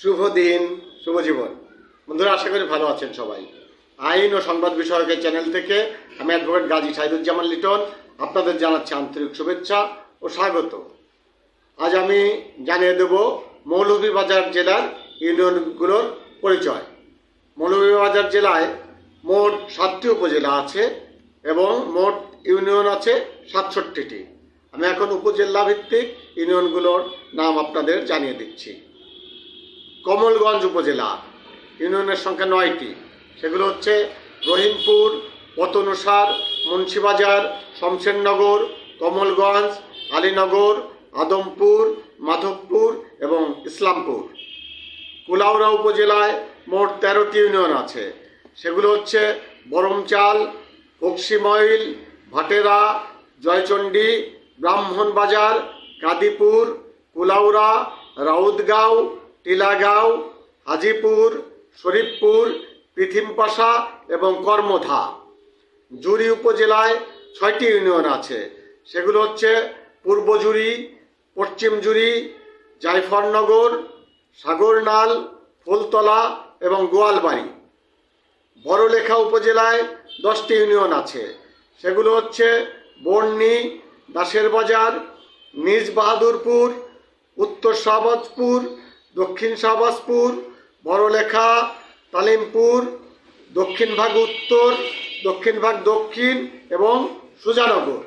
শুভ দিন, শুভ জীবন। বন্ধুরা, আশা করি ভালো আছেন সবাই। আইন ও সংবাদ বিষয়কের চ্যানেল থেকে আমি অ্যাডভোকেট গাজী সাইদুজ্জামান লিটন, আপনাদের জানাচ্ছি আন্তরিক শুভেচ্ছা ও স্বাগত। আজ আমি জানিয়ে দেব মৌলভীবাজার জেলার ইউনিয়নগুলোর পরিচয়। মৌলভীবাজার জেলায় মোট সাতটি উপজেলা আছে এবং মোট ইউনিয়ন আছে সাতষট্টিটি। আমি এখন উপজেলা ভিত্তিক ইউনিয়নগুলোর নাম আপনাদের জানিয়ে দিচ্ছি। কমলগঞ্জ উপজেলা, ইউনিয়নের সংখ্যা নয়টি। সেগুলো হচ্ছে রহিমপুর, পতনুসার, মুন্সিবাজার, শমশেরনগর, কমলগঞ্জ, আলীনগর, আদমপুর, মাধবপুর এবং ইসলামপুর। কুলাউড়া উপজেলায় মোট তেরোটি ইউনিয়ন আছে। সেগুলো হচ্ছে বরমচাল বক্সিমইল ভাটেরা, জয়চণ্ডী, ব্রাহ্মণবাজার কাদিপুর কুলাউড়া, রাউতগাঁও টিলাগাঁও হাজিপুর, শরীফপুর, পিথিমপাশা এবং কর্মধা। জুড়ি উপজেলায় ছয়টি ইউনিয়ন আছে। সেগুলো হচ্ছে পূর্ব জুড়ি পশ্চিম জুড়ি জাইফরনগর, সাগরনাল, ফুলতলা এবং গোয়ালবাড়ি। বড়লেখা উপজেলায় দশটি ইউনিয়ন আছে। সেগুলো হচ্ছে বর্ণি, দাসের বাজার, নিজ বাহাদুরপুর, উত্তর শাহবাজপুর দক্ষিণ শাহবাজপুর, বড়লেখা, তালিমপুর, দক্ষিণ ভাগ উত্তর, দক্ষিণ ভাগ দক্ষিণ এবং সুজানগর।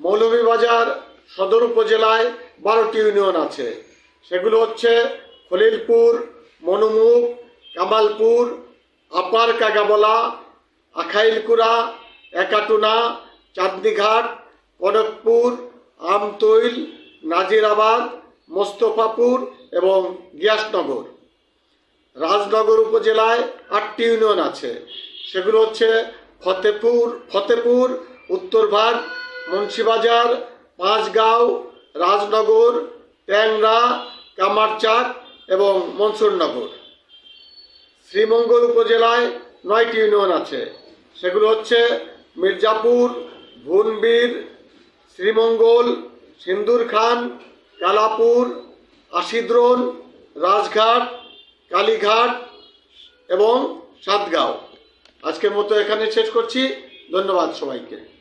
মৌলভীবাজার সদর উপজেলায় বারোটি ইউনিয়ন আছে। সেগুলো হচ্ছে খলিলপুর, মনুমুখ, কামালপুর, আপার কাগাবলা, আখাইলকুড়া, একাটুনা, চাঁদনিঘাট, কনকপুর, আমতৈল, নাজিরাবাদ মোস্তফাপুর এবং গিয়াসনগর। রাজনগর উপজেলায় আটটি ইউনিয়ন আছে। সেগুলো হচ্ছে ফতেপুর ফতেপুর উত্তরভাগ মুন্সিবাজার, পাঁচগাঁও, রাজনগর, ট্যাংরা, কামারচাক এবং মনসুরনগর। শ্রীমঙ্গল উপজেলায় নয়টি ইউনিয়ন আছে। সেগুলো হচ্ছে মির্জাপুর, ভুনবীর, শ্রীমঙ্গল, সিন্দুর খান কালাপুর আশিদ্রোন রাজঘাট কালীঘাট এবং সাতগাঁও। আজকের মতো এখানে শেষ করছি। ধন্যবাদ সবাইকে।